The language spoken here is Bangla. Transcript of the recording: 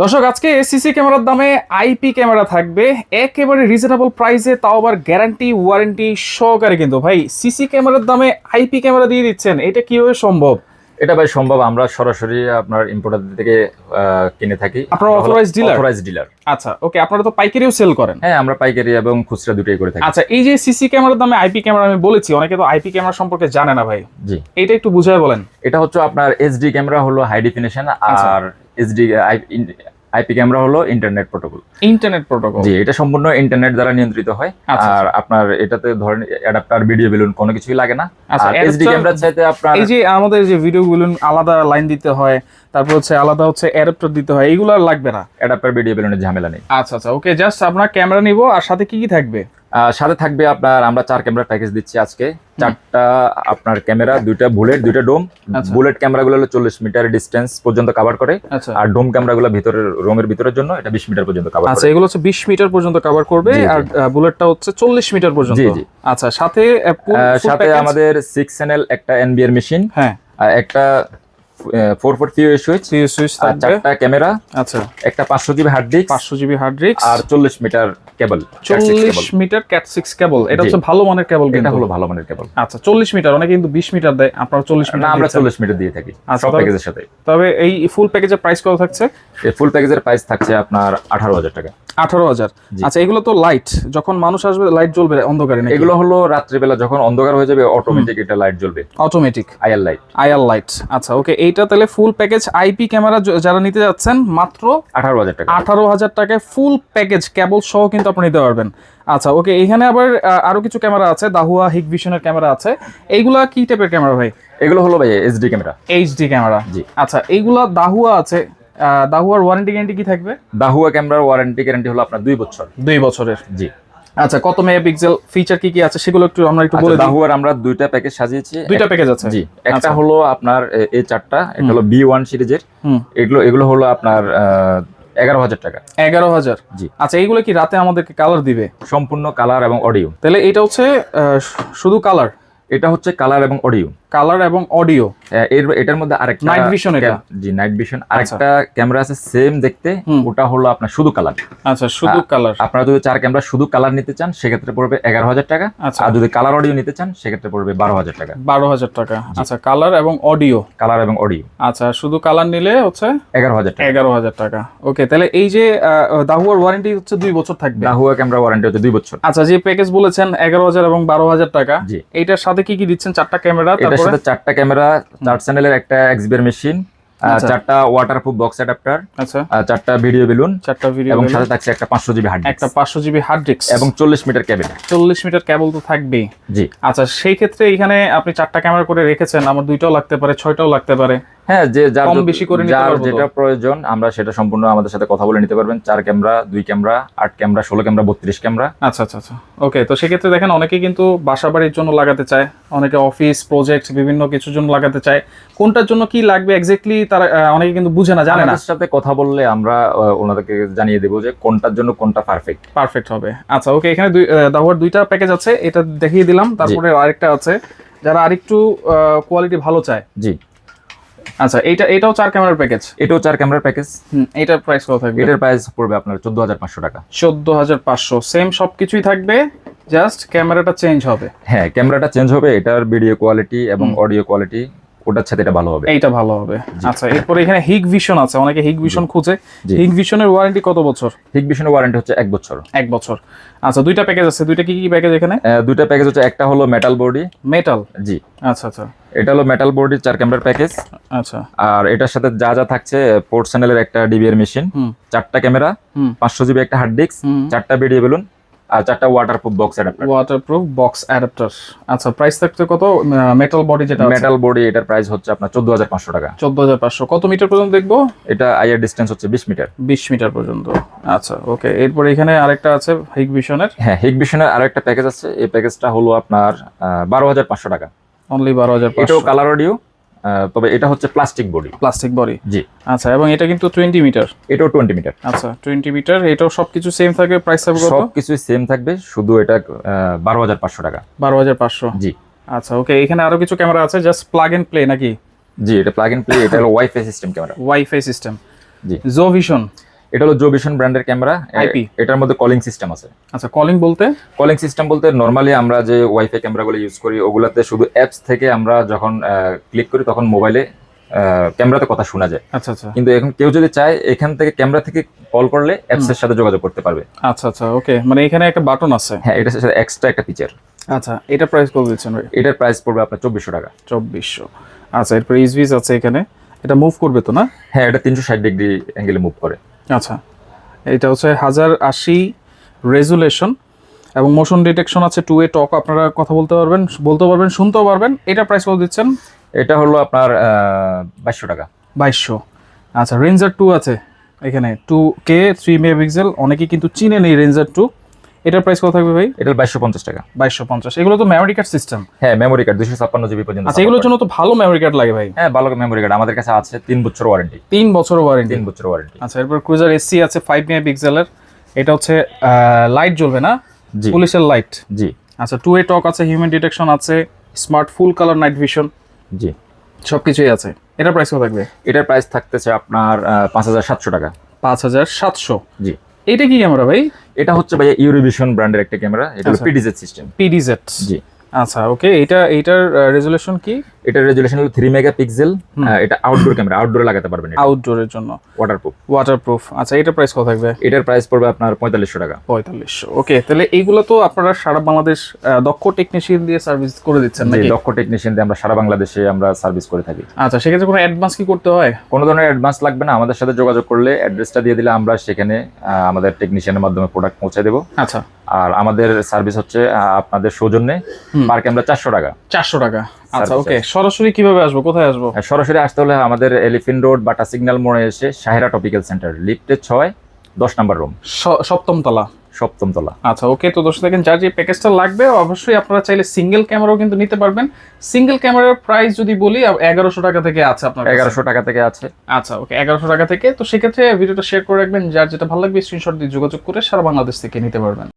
দর্শক আজকে সিসি ক্যামেরার দামে আইপি ক্যামেরা থাকবে। একেবারে রিজনেবল প্রাইসে তাও আবার গ্যারান্টি ওয়ারেন্টি সহকারে কিন্তু। ভাই সিসি ক্যামেরার দামে আইপি ক্যামেরা দিয়ে দিচ্ছেন এটা কীভাবে সম্ভব? এটা ভাই সম্ভব আমরা সরাসরি আপনার ইম্পোর্টার থেকে কিনে থাকি। আপনারা authorized dealer? অথরাইজ ডিলার আচ্ছা ওকে আপনারা তো পাইকারিও সেল করেন। হ্যাঁ আমরা পাইকারি এবং খুচরা দুটোই করে থাকি। আচ্ছা এই যে সিসি ক্যামেরার দামে আইপি ক্যামেরা আমি বলেছি অনেকে তো আইপি ক্যামেরা সম্পর্কে জানে না ভাই। জি। এটা একটু বুঝায় বলেন। এটা হচ্ছে আপনার এইচডি ক্যামেরা হলো হাই ডেফিনেশন আচ্ছা। আর এইচডি আইপি ক্যামেরা হলো ইন্টারনেট প্রোটোকল ইন্টারনেট প্রোটোকল জি এটা সম্পূর্ণ ইন্টারনেট দ্বারা নিয়ন্ত্রিত হয়। আচ্ছা, আর আপনার এটাতে ধরেন অ্যাডাপ্টার ভিডিও বেলুন কোনো কিছুই লাগে না। আচ্ছা, এইচডি adapter- চাইতে আপনার এই যে আমাদের যে ভিডিওগুলো আলাদা লাইন দিতে হয় তারপর হচ্ছে আলাদা হচ্ছে অ্যাডাপ্টার দিতে হয় এইগুলো আর লাগবে না? অ্যাডাপ্টার ভিডিও বেলুনের ঝামেলা নেই। আচ্ছা আচ্ছা ওকে জাস্ট আপনার ক্যামেরা নিব আর সাথে কি কি থাকবে? সাথে থাকবে আপনার আমরা চার ক্যামেরা প্যাকেজ দিচ্ছি আজকে। চারটা আপনার ক্যামেরা দুইটা বুলেট দুইটা ডোম। বুলেট ক্যামেরাগুলো হলো চল্লিশ মিটার ডিস্টেন্স পর্যন্ত কভার করে। আচ্ছা। আর ডোম ক্যামেরাগুলো ভিতরের রোমের ভিতরের জন্য এটা বিশ মিটার পর্যন্ত কভার আচ্ছা এগুলো হচ্ছে বিশ মিটার পর্যন্ত কভার করবে। আর বুলেটটা হচ্ছে চল্লিশ মিটার পর্যন্ত। জি, জি। আচ্ছা সাথে সাথে আমাদের সিক্স চ্যানেল একটা এনবিআর মেশিন হ্যাঁ। একটা four four three switch switch আর চারটা ক্যামেরা আচ্ছা। একটা পাঁচশো জিবি হার্ড ডিস্ক পাঁচশো জিবি হার্ড ডিস্ক আর চল্লিশ মিটার কেবল চল্লিশ মিটার ক্যাট সিক্স কেবল এটা হচ্ছে ভালো মানের কেবল এটা হলো ভালো মানের কেবল। আচ্ছা চল্লিশ মিটার অনেকে কিন্তু বিশ মিটার দেয় আপনারা চল্লিশ না মিটার আমরা দিচ্ছেন। চল্লিশ মিটার দিয়ে থাকি আচ্ছা, সব প্যাকেজের সাথে তবে এই ফুল প্যাকেজের প্রাইস কত থাকছে? ফুল প্যাকেজের প্রাইস থাকছে আপনার আঠারো হাজার টাকা। আঠারো হাজার। আচ্ছা এগুলো তো লাইট যখন মানুষ আসবে লাইট জ্বলবে অন্ধকারে এগুলো হলো রাত্রিবেলা যখন অন্ধকার হয়ে যাবে অটোমেটিক এটা লাইট জ্বলবে। Automatic IR light IR light আচ্ছা ওকে এইটা তাহলে ফুল প্যাকেজ আইপি ক্যামেরা যারা নিতে যাচ্ছেন মাত্র আঠারো হাজার টাকা। আঠারো হাজার টাকায় ফুল প্যাকেজ কেবল সহ কিন্তু আপনি নিতে পারবেন। আচ্ছা ওকে এখানে আবার আরও কিছু ক্যামেরা আছে দাহুয়া হিক ভিশনের ক্যামেরা আছে। এইগুলা কি টাইপের ক্যামেরা ভাই? এগুলো হলো ভাই এইচডি ক্যামেরা এইচডি ক্যামেরা জি। আচ্ছা এইগুলা দাহুয়া আছে। দাহুয়ার ওয়ারেন্টি গ্যারান্টি কি থাকবে? দাহুয়া ক্যামেরার ওয়ারেন্টি গ্যারান্টি হলো আপনার দুই বছর। দুই বছরের। জি। আচ্ছা কত মেগাপিক্সেল ফিচার কি কি আছে সেগুলো একটু আমরা একটু বলে আচ্ছা, দিই। দাহুয়ার আমরা দুইটা প্যাকেজ সাজিয়েছি। দুইটা প্যাকেজ আছে। জি একটা আচ্ছা। হলো আপনার এ- এই চারটা এটা হলো বি ওয়ান সিরিজের। হুম। এগুলো এগুলো হলো আপনার এগারো হাজার টাকা। এগারো হাজার। জি। আচ্ছা এইগুলো কি রাতে আমাদেরকে কালার দিবে? সম্পূর্ণ কালার এবং অডিও তাহলে এটা হচ্ছে আহ, শুধু কালার এটা হচ্ছে কালার এবং অডিও। কালার এবং অডিও। এর এটার মধ্যে আরেকটা Night vision এটা? জি নাইট ভিশন আরেকটা ক্যামেরা আছে সেম দেখতে। ওটা হলো আপনার শুধু কালার। আচ্ছা শুধু কালার। আপনারা যদি চার ক্যামেরা শুধু কালার নিতে চান সেক্ষেত্রে পড়বে এগারো হাজার টাকা। আচ্ছা। আর যদি কালার অডিও নিতে চান সেক্ষেত্রে পড়বে বারো হাজার টাকা। বারো হাজার টাকা। আচ্ছা কালার এবং অডিও। কালার এবং অডিও। আচ্ছা শুধু কালার নিলে হচ্ছে এগারো হাজার টাকা। এগারো হাজার টাকা। ওকে তাহলে এই যে দাহুয়ার ওয়ারেন্টি হচ্ছে দুই বছর থাকবে। দাহুয়া ক্যামেরা ওয়ারেন্টি হচ্ছে দুই বছর। আচ্ছা যে প্যাকেজ বলেছেন এগারো হাজার এবং বারো হাজার টাকা জি। এইটার সাথে কি কি দিচ্ছেন? চারটা ক্যামেরা এটার সাথে চারটা ক্যামেরা চার চ্যানেলের একটা এক্সবিআর মেশিন চারটা ওয়াটারপ্রুফ বক্স অ্যাডাপ্টার আচ্ছা। চারটা ভিডিও বেলুন চারটা ভিডিও এবং সাথে থাকছে একটা পাঁচশো জিবি হার্ড একটা পাঁচশো জিবি হার্ড ডিস্ক এবং চল্লিশ মিটার কেবল চল্লিশ মিটার কেবল তো থাকবেই। জি। আচ্ছা সেই ক্ষেত্রে এখানে আপনি চারটা ক্যামেরা করে রেখেছেন আমার দুইটাও লাগতে পারে ছয়টাও লাগতে পারে। হ্যাঁ যে যার বেশি করে যার যেটা প্রয়োজন আমরা সেটা সম্পূর্ণ আমাদের সাথে কথা বলে নিতে পারবেন। চার ক্যামেরা দুই ক্যামেরা আট ক্যামেরা ষোলো ক্যামেরা বত্রিশ ক্যামেরা। আচ্ছা আচ্ছা আচ্ছা। ওকে তো সেক্ষেত্রে দেখেন অনেকে কিন্তু বাসা বাড়ির জন্য লাগাতে চায় অনেকে অফিস প্রজেক্ট বিভিন্ন কিছুর জন্য লাগাতে চায়। কোনটার জন্য কি লাগবে এক্স্যাক্টলি তারা অনেকে কিন্তু বুঝে না জানে না। সাথে কথা বললে আমরা ওনাদেরকে জানিয়ে দেবো যে কোনটার জন্য কোনটা পারফেক্ট পারফেক্ট হবে। আচ্ছা ওকে এখানে দুই দাহুয়ার দুইটা প্যাকেজ আছে এটা দেখিয়ে দিলাম। তারপরে আরেকটা আছে যারা আরেকটু কোয়ালিটি ভালো চায়। জি। আচ্ছা এটা এটাও চার ক্যামেরার প্যাকেজ। এটাও চার ক্যামেরার প্যাকেজ। হুম এটার প্রাইস কত থাকবে? এটার প্রাইস পড়বে আপনার চোদ্দ হাজার পাঁচশো টাকা। চোদ্দ হাজার পাঁচশো সেম সব কিছুই থাকবে জাস্ট ক্যামেরাটা চেঞ্জ হবে। হ্যাঁ ক্যামেরাটা চেঞ্জ হবে এটার ভিডিও কোয়ালিটি এবং অডিও কোয়ালিটি ওটার সাথে এটা ভালো হবে। এইটা ভালো হবে। আচ্ছা এরপরে এখানে হিগ ভিশন আছে অনেকে হিগ ভিশন খুঁজে। হিগ ভিশনের ওয়ারেন্টি কত বছর? হিগ ভিশনের ওয়ারেন্টি হচ্ছে এক বছর। এক বছর। আচ্ছা দুইটা প্যাকেজ আছে দুইটা কি কি প্যাকেজ এখানে? দুইটা প্যাকেজ হচ্ছে একটা হলো মেটাল বডি মেটাল জি। আচ্ছা আচ্ছা। এটা হলো মেটাল বডির চার ক্যামেরার প্যাকেজ আচ্ছা। আর এটার সাথে যা যা থাকছে পোর্ট চ্যানেলের একটা ডিবিআর মেশিন চারটা ক্যামেরা পাঁচশো জিবি একটা হার্ড ডিস্ক চারটা ভিডিও বেলুন আর চারটা waterproof box adapter waterproof box adapter আচ্ছা প্রাইস থাকছে কত? মেটাল বডি যেটা মেটাল বডি এটার প্রাইস হচ্ছে আপনার চোদ্দ হাজার পাঁচশো টাকা। চোদ্দ হাজার পাঁচশো। কত মিটার পর্যন্ত দেখব? এটা আইয়ার ডিস্টেন্স হচ্ছে বিশ মিটার বিশ মিটার পর্যন্ত। আচ্ছা ওকে এরপরে এখানে আরেকটা আছে হিগ ভিশনের হ্যাঁ হিগ ভিশনের আরও একটা প্যাকেজ আছে। এই প্যাকেজটা হলো আপনার বারো হাজার পাঁচশো টাকা। অনলি বারো হাজার এটাও কালার অডিও তবে এটা হচ্ছে প্লাস্টিক বডি প্লাস্টিক বডি জি। আচ্ছা এবং এটা কিন্তু টোয়েন্টি মিটার এটাও টোয়েন্টি মিটার আচ্ছা টোয়েন্টি মিটার এটাও সবকিছু সেম থাকবে প্রাইস থাকবে কত? সবকিছু সেম থাকবে শুধু এটা বারো হাজার পাঁচশো টাকা। বারো হাজার পাঁচশো? জি। আচ্ছা ওকে এখানে আরও কিছু ক্যামেরা আছে জাস্ট প্লাগ এন্ড প্লে নাকি? জি এটা প্লাগ ইন প্লে এটা হলো WiFi system camera WiFi system জি। জো ভিশন এটা হলো জোবিশন ব্র্যান্ডের ক্যামেরা IP? এটার মধ্যে কলিং সিস্টেম আছে। আচ্ছা কলিং বলতে? কলিং সিস্টেম বলতে নর্মালি আমরা যে ওয়াইফাই ক্যামেরাগুলো ইউজ করি ওগুলাতে শুধু অ্যাপস থেকে আমরা যখন ক্লিক করি তখন মোবাইলে ক্যামেরাতে কথা শোনা যায়। আচ্ছা আচ্ছা। কিন্তু এখন কেউ যদি চায় এখান থেকে ক্যামেরা থেকে কল করলে অ্যাপস এর সাথে যোগাযোগ করতে পারবে। আচ্ছা আচ্ছা ওকে মানে এখানে একটা বাটন আছে। হ্যাঁ এটা সাথে এক্সট্রা একটা ফিচার আচ্ছা এটা প্রাইস কত দিচ্ছেন ভাই? এটার প্রাইস পড়বে আপনার চব্বিশশো টাকা। চব্বিশশো। আচ্ছা এরপর ইসভিস আছে এখানে। এটা মুভ করবে তো না? হ্যাঁ এটা তিনশো ষাট ডিগ্রি অ্যাঙ্গেলে মুভ করে। আচ্ছা এটা হচ্ছে হাজার আশি রেজুলেশন এবং মোশন ডিটেকশন আছে টু এ টক আপনারা কথা বলতে পারবেন বলতে পারবেন শুনতেও পারবেন। এটা প্রাইস কত দিচ্ছেন? এটা হলো আপনার বাইশশো টাকা। বাইশশো। আচ্ছা রেঞ্জার টু আছে এখানে টু কে থ্রি মেগাপিক্সেল অনেকেই কিন্তু চিনেন এই রেঞ্জার টু এটার প্রাইস কত থাকবে ভাই? এটা বাইশশো পঞ্চাশ টাকা। বাইশশো পঞ্চাশ। এগুলো তো মেমোরি কার্ড সিস্টেম হ্যাঁ মেমোরি কার্ড দুশো ছাপ্পান্ন জিবি পর্যন্ত আচ্ছা এগুলোর জন্য তো ভালো মেমোরি কার্ড লাগে ভাই। হ্যাঁ ভালো মেমোরি কার্ড আমাদের কাছে আছে তিন বছর ওয়ারেন্টি তিন বছর ওয়ারেন্টি তিন বছর ওয়ারেন্টি আচ্ছা এরপর ক্রুজার এসি আছে ফাইভ মেগাপিক্সেলের এটা হচ্ছে লাইট জ্বলবে না? জি। পুলিশের লাইট জি। আচ্ছা টু এ টক আছে হিউম্যান ডিটেকশন আছে smart full colour night vision জি। সব কিছুই আছে। এটা প্রাইস কত থাকবে? এটার প্রাইস থাকতেছে আপনার পাঁচ হাজার সাতশো টাকা। পাঁচ হাজার সাতশো। জি। এটা কি ক্যামেরা ভাই? এটা হচ্ছে ভাই ইউরোভিশন ব্র্যান্ডের একটা ক্যামেরা এটা হলো। পিডিজেড সিস্টেম পিডিজেড জি। আচ্ছা ওকে এটা এটার রেজুলেশন কি? এটার রেজুলেশন হলো থ্রি মেগা পিক্সেল এটা আউটডোর ক্যামেরা আউটডোরে লাগাতে পারবেন এটা। আউটডোরের জন্য। ওয়াটারপ্রুফ ওয়াটারপ্রুফ আচ্ছা এটা প্রাইস কত থাকবে? এটার প্রাইস পড়বে আপনার পঁয়তাল্লিশশো টাকা। পঁয়তাল্লিশশো ওকে তাহলে এইগুলো তো আপনারা সারা বাংলাদেশ দক্ষ টেকনিশিয়ান দিয়ে সার্ভিস করে দিচ্ছেন নাকি? দক্ষ টেকনিশিয়ান দিয়ে আমরা সারা বাংলাদেশে আমরা সার্ভিস করে থাকি। আচ্ছা সেক্ষেত্রে কোনো অ্যাডভান্স কি করতে হয়? কোনো ধরনের অ্যাডভান্স লাগবে না আমাদের সাথে যোগাযোগ করলে অ্যাড্রেসটা দিয়ে দিলে আমরা সেখানে আমাদের টেকনিশিয়ানের মাধ্যমে প্রোডাক্ট পৌঁছে দেবো। আচ্ছা। আর আমাদের সার্ভিস হচ্ছে আপনাদের সৌজন্যে। পার ক্যামেরা চারশো টাকা। চারশো টাকা। আচ্ছা ওকে সরাসরি কীভাবে আসব? কোথায় আসব? সরাসরি আসতে হলে আমাদের এলিফিন রোড বাটা সিগন্যাল মোড়ে এসে সাহেরা টপিক্যাল সেন্টার লিফটে ছয় দশ নাম্বার রুম সপ্তম তলা। সপ্তম তলা। আচ্ছা ওকে তো দর্শক দেখেন যার যে প্যাকেজটা লাগবে অবশ্যই আপনারা চাইলে সিঙ্গেল ক্যামেরাও কিন্তু নিতে পারবেন। সিঙ্গেল ক্যামেরার প্রাইস যদি বলি এগারোশো টাকা থেকে আছে আপনার এগারোশো টাকা থেকে আছে। আচ্ছা ওকে এগারোশো টাকা থেকে। তো সেক্ষেত্রে ভিডিওটা শেয়ার করে রাখবেন। যার যেটা ভালো লাগবে স্ক্রিনশট দিয়ে যোগাযোগ করে সারা বাংলাদেশ থেকে নিতে পারবেন।